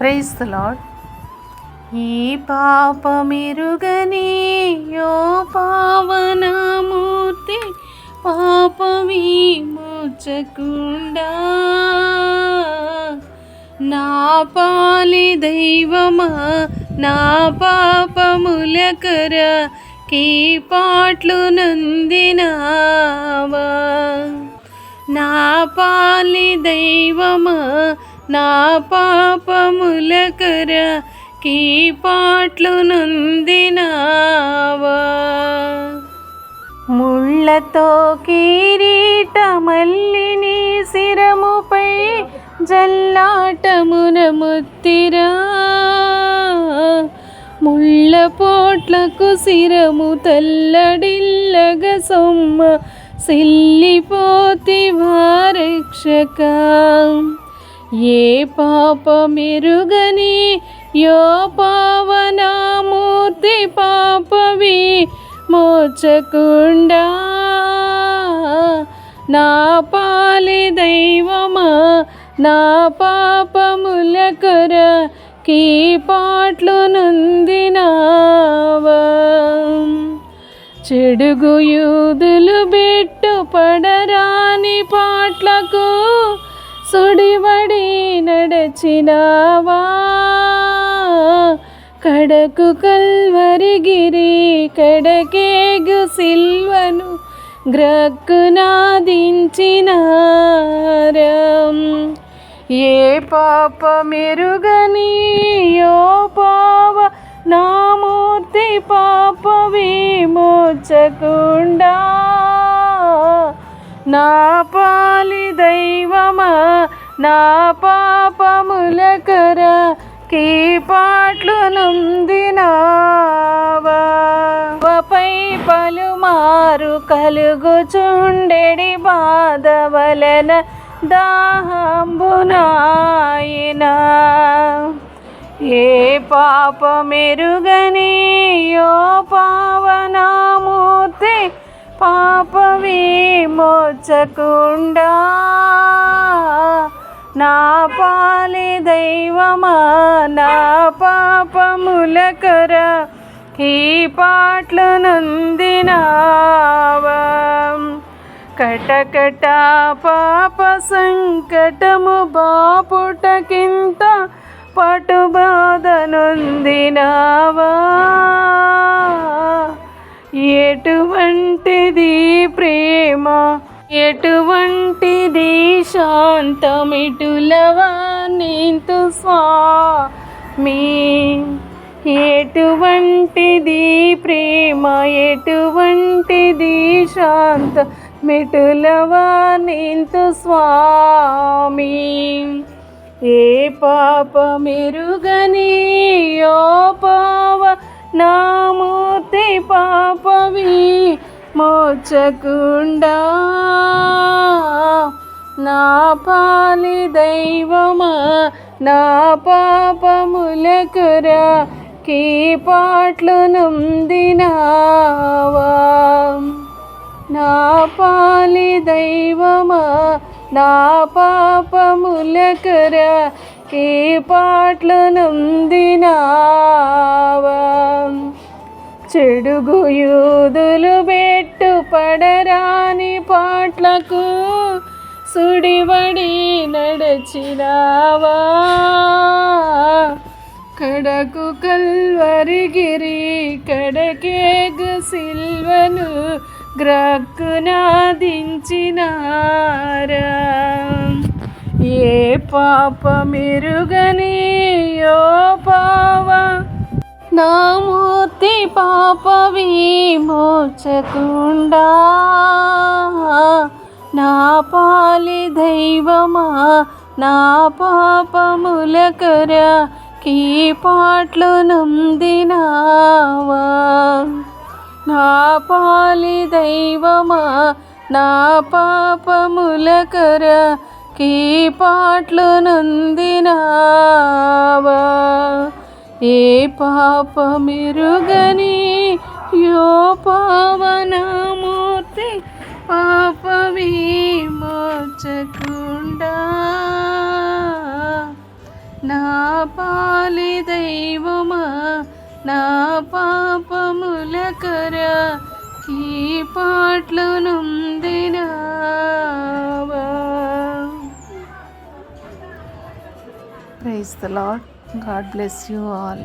Praise the lord ఈ పాపమిరుగని యో పావనమూర్తి పాపమి మోచకుండా నా పాలి దైవమా నా పాపములకర కీ పాట్లు నందినావా నా పాలి దైవమా నా పాపములకర కీ పాట్లు నందినావా ముళ్ళతో కిరీట మల్లిని శిరముపై జల్లాటమున ముత్తిరా. ముళ్ళ పోట్లకు శిరము తల్లడిల్లగ సొమ్మ సిల్లిపోతి వారక్షక ఏ పాప మెరుగని యో పావనామూర్తి పాపవి మోచకుండా. నా పాలి దైవమా నా పాపములకర కీ పాట్లు నందినావా చెడుగు యూదులు బిట్టు పడరాని పాట్ల సుడివడి నడచినావా? కడకు కల్వరిగిరి కడకేగు సిల్వను గ్రక్కునాదించినారం. ఏ పాప మెరుగని యో పావ నామూర్తి పాప విమోచకుండా నా పాలి నా నా పాపములకర కీ పాట్లు నందినావా? పై పలుమారు కలుగుచుండెడి బాధ వలన దాహంబునాయనా. ఏ పాప మెరుగని యో పావనామూర్తి పాప విమోచకుండా నా పాలే దైవమా నా పాపములకర ఈ పాటలు నందినావా. కటకట పాప సంకటము బాపుటకింత పటుబాధనొందినావా. ఎటువంటిది ప్రేమ ఎటువంటి శాంతమిటులవా నీతు స్వామి? ఎటువంటిది ప్రేమ? ఎటువంటిది శాంత మిటులవా నీతు స్వామి? ఏ పాప మెరుగని యో పావ నామూర్తి పాపవి మోచకుండా. నా పాలి దైవమా నా పాపములకుర కీ పాట్లు నందినావా? నా పాలి దైవమా నా పాపములకురా కీ పాట్లు నందినావా? చెడుగు యూదులు పెట్టు పడరాని పాట్లకు సుడివడి నడచినావా? కడకు కల్వరిగిరి కడకేగు సిల్వను గ్రక్కునాదించినారా? ఏ పాప మెరుగని యో పావ? నా మూర్తి పాప విమోచకుండా. నా పాలి దైవమా నా పాపములకర కీ పాట్లు నందినావా? నా పాలి దైవమా నా పాపములకర కీ పాట్లు నందినావా? ఏ పాప మెరుగని యో పావనమూర్తి పాపమే మోచకుండా నా పాలి దైవమా నా పాపముల కర ఈ పాటలు నొందినావా? Praise the Lord God bless you all.